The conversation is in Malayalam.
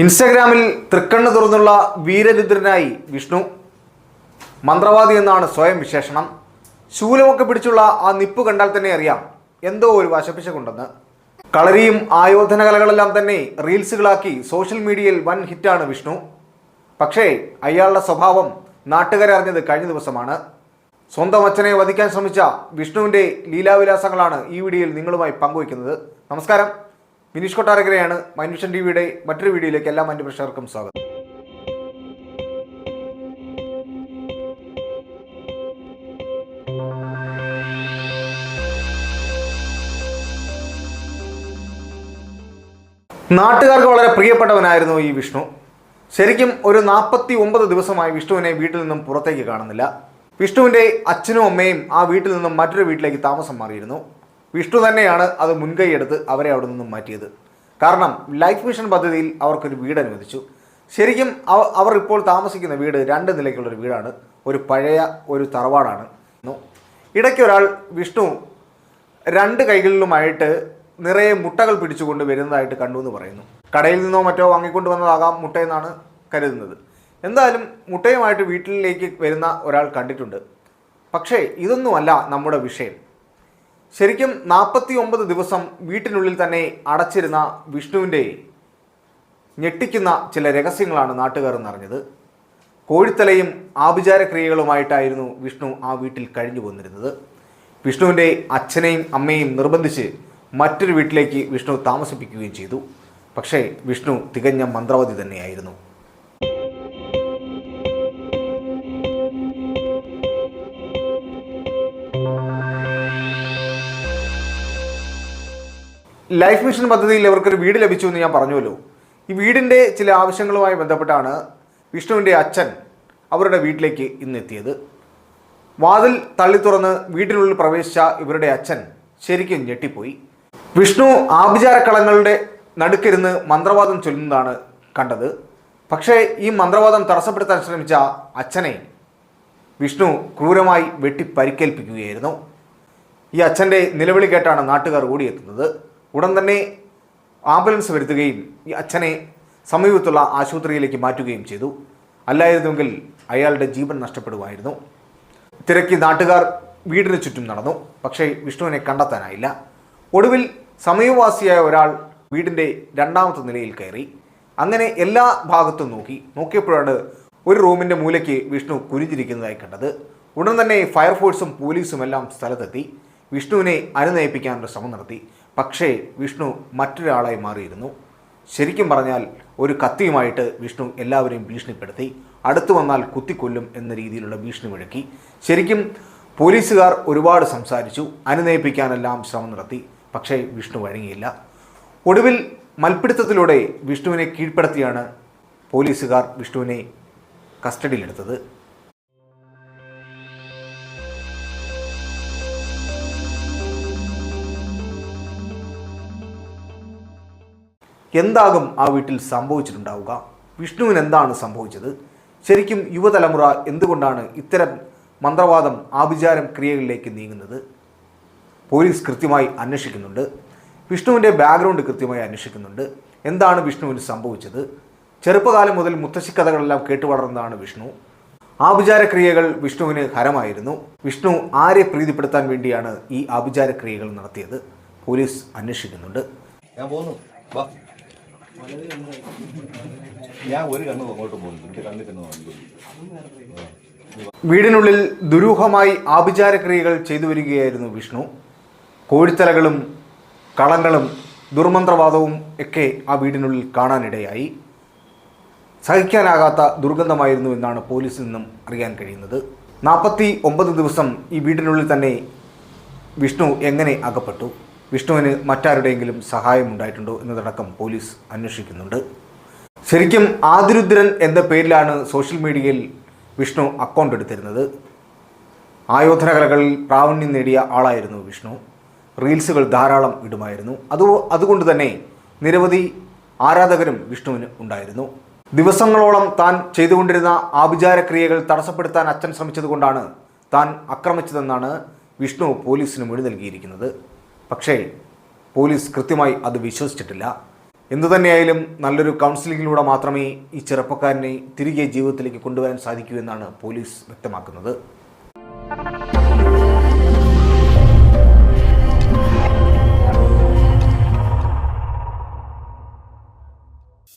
ഇൻസ്റ്റഗ്രാമിൽ തൃക്കണ്ണ് തുറന്നുള്ള വീരരുദ്രനായി വിഷ്ണു. മന്ത്രവാദി എന്നാണ് സ്വയം വിശേഷണം. ശൂലമൊക്കെ പിടിച്ചുള്ള ആ നിപ്പ് കണ്ടാൽ തന്നെ അറിയാം എന്തോ ഒരു വശപ്പിശകുണ്ടെന്ന് കളരിയും ആയോധന കലകളെല്ലാം തന്നെ റീൽസുകളാക്കി സോഷ്യൽ മീഡിയയിൽ വൻ ഹിറ്റാണ് വിഷ്ണു. പക്ഷേ അയാളുടെ സ്വഭാവം നാട്ടുകാരെ അറിഞ്ഞത് കഴിഞ്ഞ ദിവസമാണ്. സ്വന്തം അച്ഛനെ വധിക്കാൻ ശ്രമിച്ച വിഷ്ണുവിന്റെ ലീലാവിലാസങ്ങളാണ് ഈ വീഡിയോയിൽ നിങ്ങളുമായി പങ്കുവയ്ക്കുന്നത്. നമസ്കാരം. വിനീഷ് കൊട്ടാരക്കരയാണ് മൈന്യൂഷൻ ടി വിയുടെ മറ്റൊരു വീഡിയോയിലേക്ക് എല്ലാ മറ്റു പ്രേക്ഷകർക്കും സ്വാഗതം. നാട്ടുകാർക്ക് വളരെ പ്രിയപ്പെട്ടവനായിരുന്നു ഈ വിഷ്ണു. ശരിക്കും ഒരു നാൽപ്പത്തി ഒമ്പത് ദിവസമായി വിഷ്ണുവിനെ വീട്ടിൽ നിന്നും പുറത്തേക്ക് കാണുന്നില്ല. വിഷ്ണുവിന്റെ അച്ഛനും അമ്മയും ആ വീട്ടിൽ നിന്നും മറ്റൊരു വീട്ടിലേക്ക് താമസം മാറിയിരുന്നു. വിഷ്ണു തന്നെയാണ് അത് മുൻകൈയെടുത്ത് അവരെ അവിടെ നിന്നും മാറ്റിയത്. കാരണം ലൈഫ് മിഷൻ പദ്ധതിയിൽ അവർക്കൊരു വീട് അനുവദിച്ചു. ശരിക്കും അവർ ഇപ്പോൾ താമസിക്കുന്ന വീട് രണ്ട് നിലയ്ക്കുള്ളൊരു വീടാണ്. ഒരു പഴയ ഒരു തറവാടാണ്. ഇടയ്ക്ക് ഒരാൾ വിഷ്ണു രണ്ട് കൈകളിലുമായിട്ട് നിറയെ മുട്ടകൾ പിടിച്ചുകൊണ്ട് വരുന്നതായിട്ട് കണ്ടു എന്ന് പറയുന്നു. കടയിൽ നിന്നോ മറ്റോ വാങ്ങിക്കൊണ്ട് വന്നതാകാം മുട്ടയെന്നാണ് കരുതുന്നത്. എന്തായാലും മുട്ടയുമായിട്ട് വീട്ടിലേക്ക് വരുന്ന ഒരാൾ കണ്ടിട്ടുണ്ട്. പക്ഷേ ഇതൊന്നുമല്ല നമ്മുടെ വിഷയം. ശരിക്കും നാൽപ്പത്തി ഒമ്പത് ദിവസം വീട്ടിനുള്ളിൽ തന്നെ അടച്ചിരുന്ന വിഷ്ണുവിന്റെ ഞെട്ടിക്കുന്ന ചില രഹസ്യങ്ങളാണ് നാട്ടുകാർ എന്നറിഞ്ഞത്. കോഴിത്തലയും ആഭിചാര ക്രിയകളുമായിട്ടായിരുന്നു വിഷ്ണു ആ വീട്ടിൽ കഴിഞ്ഞു വന്നിരുന്നത് വിഷ്ണുവിന്റെ അച്ഛനെയും അമ്മയും നിർബന്ധിച്ച് മറ്റൊരു വീട്ടിലേക്ക് വിഷ്ണു താമസിപ്പിക്കുകയും ചെയ്തു. പക്ഷേ വിഷ്ണു തികഞ്ഞ മന്ത്രവാദി തന്നെയായിരുന്നു. ലൈഫ് മിഷൻ പദ്ധതിയിൽ ഇവർക്കൊരു വീട് ലഭിച്ചു എന്ന് ഞാൻ പറഞ്ഞുവല്ലോ. ഈ വീടിന്റെ ചില ആവശ്യങ്ങളുമായി ബന്ധപ്പെട്ടാണ് വിഷ്ണുവിന്റെ അച്ഛൻ അവരുടെ വീട്ടിലേക്ക് ഇന്നെത്തിയത് വാതിൽ തള്ളി തുറന്ന് വീട്ടിനുള്ളിൽ പ്രവേശിച്ച ഇവരുടെ അച്ഛൻ ശരിക്കും ഞെട്ടിപ്പോയി. വിഷ്ണു ആഭിചാരക്കളങ്ങളുടെ നടുക്കിരുന്ന് മന്ത്രവാദം ചൊല്ലുന്നതാണ് കണ്ടത്. പക്ഷേ ഈ മന്ത്രവാദം തടസ്സപ്പെടുത്താൻ ശ്രമിച്ച അച്ഛനെ വിഷ്ണു ക്രൂരമായി വെട്ടി പരിക്കേൽപ്പിക്കുകയായിരുന്നു ഈ അച്ഛന്റെ നിലവിളി കേട്ടാണ് നാട്ടുകാർ ഓടിയെത്തുന്നത്. ഉടൻ തന്നെ ആംബുലൻസ് വരുത്തുകയും ഈ അച്ഛനെ സമീപത്തുള്ള ആശുപത്രിയിലേക്ക് മാറ്റുകയും ചെയ്തു. അല്ലായിരുന്നുവെങ്കിൽ അയാളുടെ ജീവൻ നഷ്ടപ്പെടുമായിരുന്നു. തിരക്കി നാട്ടുകാർ വീടിന് ചുറ്റും നടന്നു. പക്ഷേ വിഷ്ണുവിനെ കണ്ടെത്താനായില്ല. ഒടുവിൽ സമീപവാസിയായ ഒരാൾ വീടിന്റെ രണ്ടാമത്തെ നിലയിൽ കയറി. അങ്ങനെ എല്ലാ ഭാഗത്തും നോക്കി. നോക്കിയപ്പോഴാണ് ഒരു റൂമിന്റെ മൂലയ്ക്ക് വിഷ്ണു കുരിഞ്ഞിരിക്കുന്നതായി കണ്ടത്. ഉടൻ തന്നെ ഫയർഫോഴ്സും പോലീസും എല്ലാം സ്ഥലത്തെത്തി. വിഷ്ണുവിനെ അനുനയിപ്പിക്കാനുള്ള ശ്രമം നടത്തി. പക്ഷേ വിഷ്ണു മറ്റൊരാളായി മാറിയിരുന്നു. ശരിക്കും പറഞ്ഞാൽ ഒരു കത്തിയുമായിട്ട് വിഷ്ണു എല്ലാവരെയും ഭീഷണിപ്പെടുത്തി അടുത്തു വന്നാൽ കുത്തിക്കൊല്ലും എന്ന രീതിയിലുള്ള ഭീഷണി മുഴക്കി ശരിക്കും പോലീസുകാർ ഒരുപാട് സംസാരിച്ചു അനുനയിപ്പിക്കാനെല്ലാം ശ്രമം നടത്തി പക്ഷേ വിഷ്ണു വഴങ്ങിയില്ല. ഒടുവിൽ മൽപ്പിടുത്തത്തിലൂടെ വിഷ്ണുവിനെ കീഴ്പ്പെടുത്തിയാണ് പോലീസുകാർ വിഷ്ണുവിനെ കസ്റ്റഡിയിലെടുത്തത്. എന്താകും ആ വീട്ടിൽ സംഭവിച്ചിട്ടുണ്ടാവുക? വിഷ്ണുവിന് എന്താണ് സംഭവിച്ചത്? ശരിക്കും യുവതലമുറ എന്തുകൊണ്ടാണ് ഇത്തരം മന്ത്രവാദം ആഭിചാരം ക്രിയകളിലേക്ക് നീങ്ങുന്നത്? പോലീസ് കൃത്യമായി അന്വേഷിക്കുന്നുണ്ട്. വിഷ്ണുവിന്റെ ബാക്ക്ഗ്രൗണ്ട് കൃത്യമായി അന്വേഷിക്കുന്നുണ്ട്. എന്താണ് വിഷ്ണുവിന് സംഭവിച്ചത്? ചെറുപ്പകാലം മുതൽ മുത്തശ്ശി കഥകളെല്ലാം കേട്ടു വളർന്നതാണ് വിഷ്ണു. ആഭിചാര ക്രിയകൾ വിഷ്ണുവിന് ഹരമായിരുന്നു. വിഷ്ണു ആരെ പ്രീതിപ്പെടുത്താൻ വേണ്ടിയാണ് ഈ ആഭിചാര ക്രിയകൾ നടത്തിയത്? പോലീസ് അന്വേഷിക്കുന്നുണ്ട്. ഞാൻ പോകുന്നു ഒരു വീടിനുള്ളിൽ ദുരൂഹമായി ആഭിചാരക്രിയകൾ ചെയ്തു വരികയായിരുന്നു വിഷ്ണു. കോഴിത്തലകളും കളങ്ങളും ദുർമന്ത്രവാദവും ഒക്കെ ആ വീടിനുള്ളിൽ കാണാനിടയായി. സഹിക്കാനാകാത്ത ദുർഗന്ധമായിരുന്നു എന്നാണ് പോലീസിൽ നിന്നും അറിയാൻ കഴിയുന്നത്. നാൽപ്പത്തി ഒമ്പത് ദിവസം ഈ വീടിനുള്ളിൽ തന്നെ വിഷ്ണു എങ്ങനെ അകപ്പെട്ടു? വിഷ്ണുവിന് മറ്റാരുടെയെങ്കിലും സഹായം ഉണ്ടായിട്ടുണ്ടോ എന്നതടക്കം പോലീസ് അന്വേഷിക്കുന്നുണ്ട്. ശരിക്കും ആതിരുദ്രൻ എന്ന പേരിലാണ് സോഷ്യൽ മീഡിയയിൽ വിഷ്ണു അക്കൗണ്ട് എടുത്തിരുന്നത്. ആയോധന കലകളിൽ പ്രാവീണ്യം നേടിയ ആളായിരുന്നു വിഷ്ണു. റീൽസുകൾ ധാരാളം ഇടുമായിരുന്നു. അത് അതുകൊണ്ട് തന്നെ നിരവധി ആരാധകരും വിഷ്ണുവിന് ഉണ്ടായിരുന്നു. ദിവസങ്ങളോളം താൻ ചെയ്തുകൊണ്ടിരുന്ന ആഭിചാര ക്രിയകൾ തടസ്സപ്പെടുത്താൻ അച്ഛൻ ശ്രമിച്ചതുകൊണ്ടാണ് താൻ ആക്രമിച്ചതെന്നാണ് വിഷ്ണു പോലീസിന് മൊഴി നൽകിയിരിക്കുന്നത്. പക്ഷേ പോലീസ് കൃത്യമായി അത് വിശ്വസിച്ചിട്ടില്ല. എന്തുതന്നെയായാലും നല്ലൊരു കൗൺസിലിങ്ങിലൂടെ മാത്രമേ ഈ ചെറുപ്പക്കാരനെ തിരികെ ജീവിതത്തിലേക്ക് കൊണ്ടുവരാൻ സാധിക്കൂ എന്നാണ് പോലീസ് വ്യക്തമാക്കുന്നത്.